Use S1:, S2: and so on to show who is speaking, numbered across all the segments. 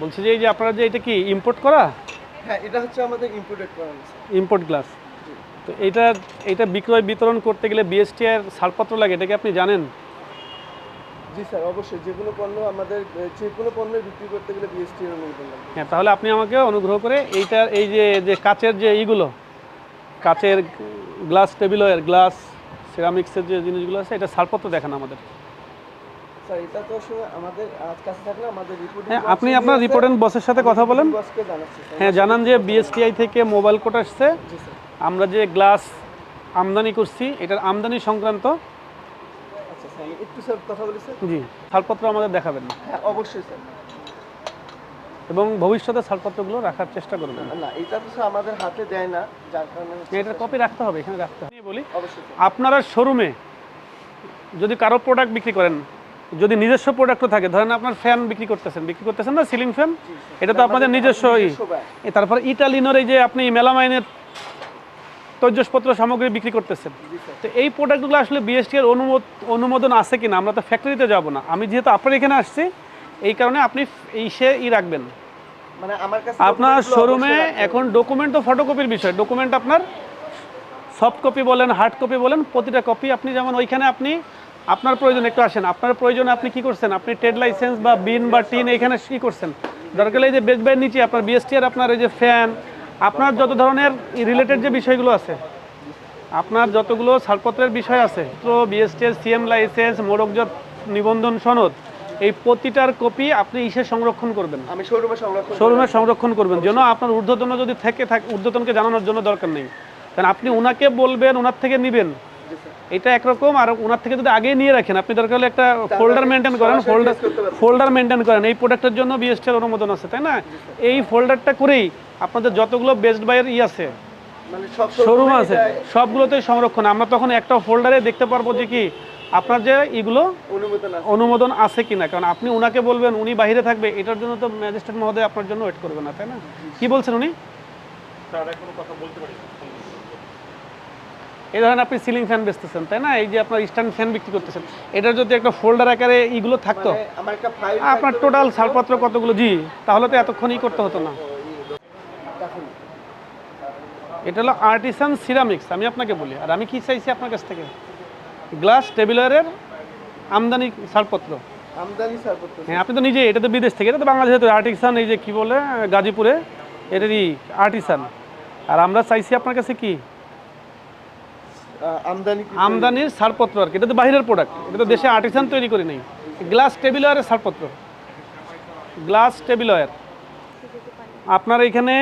S1: বলছি যে এই যে আপনারা যে এটা কি ইম্পোর্ট করা?
S2: হ্যাঁ এটা হচ্ছে আমাদের ইম্পোর্টেড করা
S1: ইম্পোর্ট গ্লাস তো এটা এটা বিক্রয় বিতরণ করতে গেলে বিএসটি এর ছাড়পত্র লাগে এটা কি আপনি জানেন?
S2: জি স্যার অবশ্যই। যে কোনো পণ্য আমাদের যে কোনো পণ্য বিক্রি করতে গেলে বিএসটি এর অনুমোদন লাগবে
S1: হ্যাঁ তাহলে আপনি আমাকে অনুগ্রহ করে এইটা এই যে যে কাচের যে এইগুলো কাচের গ্লাস টেবিলের গ্লাস সিরামিক্সের যে জিনিসগুলো আছে এটা ছাড়পত্র দেখান আমাদের।
S2: স্যার এটা তো আমাদের আজ কাছে থাকলে আমাদের রিপোর্টিং
S1: হ্যাঁ আপনি আপনার রিপোর্টেন্ট বসের সাথে কথা বলেন। হ্যাঁ জানান যে বিএসটিআই থেকে মোবাইল কোড আসছে। আমরা যে গ্লাস আমদানি করছি এটার আমদানি সংক্রান্ত।
S2: আচ্ছা একটু স্যার কথা বলি স্যার।
S1: জি ছাড়পত্র আমাদের দেখাবেন
S2: হ্যাঁ অবশ্যই স্যার।
S1: এবং ভবিষ্যতে ছাড়পত্রগুলো রাখার চেষ্টা করবেন।
S2: না এটা তো আমাদের হাতে দেয় না যার কারণে
S1: এটার কপি রাখতে হবে এখানে রাখতে হবে। বলি আপনারা শোরুমে যদি কারও প্রোডাক্ট বিক্রি করেন যদি নিজস্ব প্রোডাক্টও থাকে ধরেন আপনার ফ্যান বিক্রি করতেছেন বিক্রি করতেছেন না সিলিং ফ্যান এটা তো আপনাদের নিজস্ব। তারপর ইটালিনোর এই যে আপনি মেলামাইনের তৈজসপত্র সামগ্রী বিক্রি করতেছেন। তো এই প্রোডাক্টগুলো আসলে বিএসটি এর অনুমোদ অনুমোদন আছে কিনা? আমরা তো ফ্যাক্টরিতে যাব না। আমি যেহেতু আপনার এখানে আসছি এই কারণে আপনি এই সে ই রাখবেন।
S2: মানে
S1: আপনার শোরুমে। এখন ডকুমেন্ট তো ফটোকপির বিষয়। ডকুমেন্ট আপনার সফট কপি বলেন হার্ড কপি বলেন প্রতিটা কপি আপনি যেমন ওইখানে আপনি আপনার প্রয়োজন একটু আসেন। আপনার প্রয়োজনে আপনি কি করছেন? আপনি ট্রেড লাইসেন্স বা বিন বা টিন এখানে কি করছেন? দরকার এই যে বাইয়ের নিচে আপনার বিএসটি আর আপনার এই যে ফ্যান আপনার যত ধরনের রিলেটেড যে বিষয়গুলো আছে আপনার যতগুলো ছাড়পত্রের বিষয় আছে তো বিএসটি সিএম লাইসেন্স মোড়কজত নিবন্ধন সনদ এই প্রতিটার কপি আপনি ইসে সংরক্ষণ করবেন।
S2: আমি শোরুমে সংরক্ষণ
S1: শোরুমে সংরক্ষণ করবেন। যেন আপনার ঊর্ধ্বতন যদি থেকে থাকে ঊর্ধ্বতনকে জানানোর জন্য দরকার নেই। কারণ আপনি ওনাকে বলবেন ওনার থেকে নেবেন। এটা একরকম আর ওনার থেকে যদি আগে নিয়ে রাখেন আপনি দরকার হলে একটা ফোল্ডার মেনটেন করেন ফোল্ডার। ফোল্ডার মেনটেন করেন। এই প্রোডাক্টের জন্য বিএসটির অনুমোদন আছে তাই না? এই ফোল্ডারটা করেই আপনাদের যতগুলো বেস্ট বাইয়ের ই আছে
S2: মানে
S1: শোরুম আছে
S2: এটা
S1: সবগুলোতেই সংরক্ষণ। আমরা তখন একটা ফোল্ডারে দেখতে পারব যে কি আপনার যে এগুলো
S2: অনুমোদন আছে।
S1: কিনা। কারণ আপনি উনাকে বলবেন উনি বাইরে থাকবে এটার জন্য তো ম্যাজিস্ট্রেট মহোদয় আপনার জন্য ওয়েট করবে না তাই না? কি বলছেন উনি? এই ধরেন আপনি সিলিং ফ্যান বেচতেছেন তাই না? এই যে আপনার স্ট্যান্ড ফ্যান বিক্রি করতেছেন এটার যদি একটা ফোল্ডার আকারে থাকতো?
S2: মানে ফাইল
S1: আপনার টোটাল ছাড়পত্র কতগুলো? জি তাহলে তো এতক্ষণই করতে হতো না। এটা হলো আর্টিসান সিরামিক্স আমি আপনাকে বলি। আর আমি কি চাইছি আপনার কাছ থেকে? গ্লাস টেবিলারের আমদানি ছাড়পত্র।
S2: আমদানি ছাড়পত্র
S1: হ্যাঁ আপনি তো নিজে এটা তো বিদেশ থেকে এটা তো বাংলাদেশে তো আর্টিসান এই যে কি বলে গাজীপুরে এটারই আর্টিসান আর আমরা চাইছি আপনার কাছে কি? আমদানির ছাড়পত্র আর কি। এটা তো বাইরের প্রোডাক্ট এটা তো দেশে আর্টিসান তৈরি করি নাই। গ্লাস টেবিলওয়ারের ছাড়পত্র। গ্লাস টেবিলওয়ার আপনার এখানে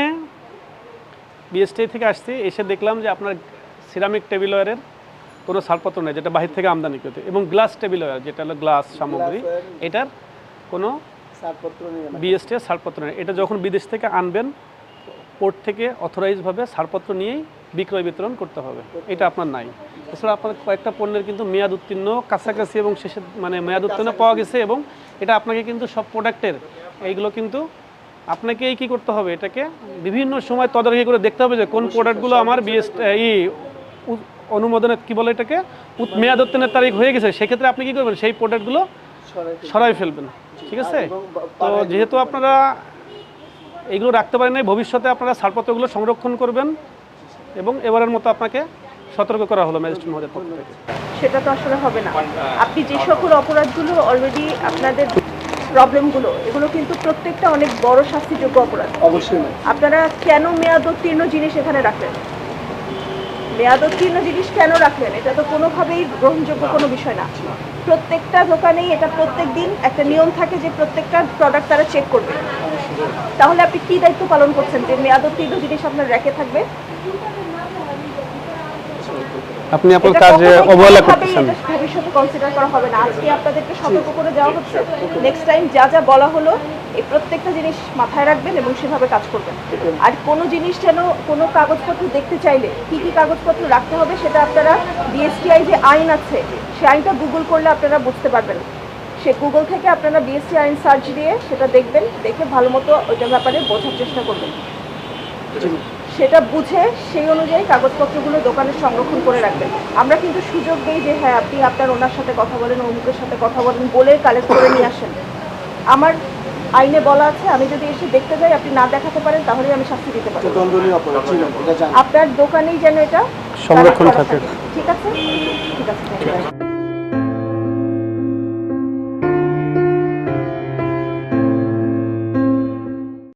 S1: বিএসটি থেকে আসছি এসে দেখলাম যে আপনার সিরামিক টেবিলওয়ারের কোনো ছাড়পত্র নেই যেটা বাহির থেকে আমদানি করতে। এবং গ্লাস টেবিলওয়ার যেটা হলো গ্লাস সামগ্রী এটার কোনো বিএসটি এর ছাড়পত্র নেই। এটা যখন বিদেশ থেকে আনবেন পোর্ট থেকে অথরাইজভাবে ছাড়পত্র নিয়েই বিক্রয় বিতরণ করতে হবে। এটা আপনার নাই। এছাড়া আপনার কয়েকটা পণ্যের কিন্তু মেয়াদ উত্তীর্ণ কাছাকাছি এবং শেষে মানে মেয়াদ উত্তীর্ণ পাওয়া গেছে এবং এটা আপনাকে কিন্তু সব প্রোডাক্টের এইগুলো কিন্তু আপনাকেই কি করতে হবে? এটাকে বিভিন্ন সময় তদারকি করে দেখতে হবে যে কোন প্রোডাক্টগুলো আমার বিএস ই অনুমোদনের কি বলে এটাকে মেয়াদ উত্তীর্ণের তারিখ হয়ে গেছে। সেক্ষেত্রে আপনি কি করবেন? সেই প্রোডাক্টগুলো
S2: সরাই
S1: ফেলবেন। ঠিক আছে? তো যেহেতু আপনারা এগুলো রাখতে পারেন ভবিষ্যতে আপনারা ছাড়পত্রগুলো সংরক্ষণ করবেন। এবং এবারের মতো আপনাকে সতর্ক করা হলো ম্যাজিস্ট্রেট মহোদয়ের পক্ষ থেকে।
S3: সেটা তো আসলে হবে না। আপনি যে সকল অপরাধগুলো অলরেডি আপনাদের প্রবলেমগুলো এগুলো কিন্তু প্রত্যেকটা অনেক বড় শাস্তিযোগ্য অপরাধ।
S2: অবশ্যই না।
S3: আপনারা কেন মেয়াদোত্তীর্ণ জিনিস এখানে রাখলেন? মেয়াদোত্তীর্ণ জিনিস কেন রাখলেন? এটা তো কোনোভাবেই গ্রহণযোগ্য কোনো বিষয় না। প্রত্যেকটা দোকানেই এটা প্রত্যেক দিন একটা নিয়ম থাকে যে প্রত্যেকটা প্রোডাক্ট তারা চেক করবে। তাহলে আপনি কি দায়িত্ব পালন করছেন যে মেয়াদোত্তীর্ণ জিনিস আপনার র্যাকে থাকবে?
S1: আপনি আপনার কাজে অবহেলা করতেছেন
S3: ভবিষ্যতে কনসিডার করা হবে না। আজকে আপনাদেরকে সতর্ক করে দেওয়া হচ্ছে। নেক্সট টাইম যা যা বলা হলো এই প্রত্যেকটা জিনিস মাথায় রাখবেন এবং সেভাবে কাজ করবেন। আর কোনো জিনিস যেন কোনো কাগজপত্র দেখতে চাইলে কি কি কাগজপত্র রাখতে হবে সেটা আপনারা বিএসটিআই যে আইন আছে সেই আইনটা গুগল করলে আপনারা বুঝতে পারবেন। সে গুগল থেকে আপনারা বিএসটি আইন সার্চ দিয়ে সেটা দেখবেন দেখে ভালো মতো ওইটার ব্যাপারে বোঝার চেষ্টা করবেন। সেটা বুঝে সেই অনুযায়ী কাগজপত্রগুলো দোকানে সংরক্ষণ করে রাখবেন। আমরা কিন্তু সুযোগ দিই যে হ্যাঁ আপনি আপনার ওনার সাথে কথা বলেন অমুকের সাথে কথা বলেন বলে কালেক্ট করে নিয়ে আসেন। আমার আইনে বলা আছে আমি যদি এসে দেখতে যাই আপনি না দেখাতে পারেন তাহলে আমি শাস্তি দিতে পারি। আপনার দোকানেই যেন এটা
S1: সংরক্ষণ থাকে।
S3: ঠিক আছে? ঠিক আছে.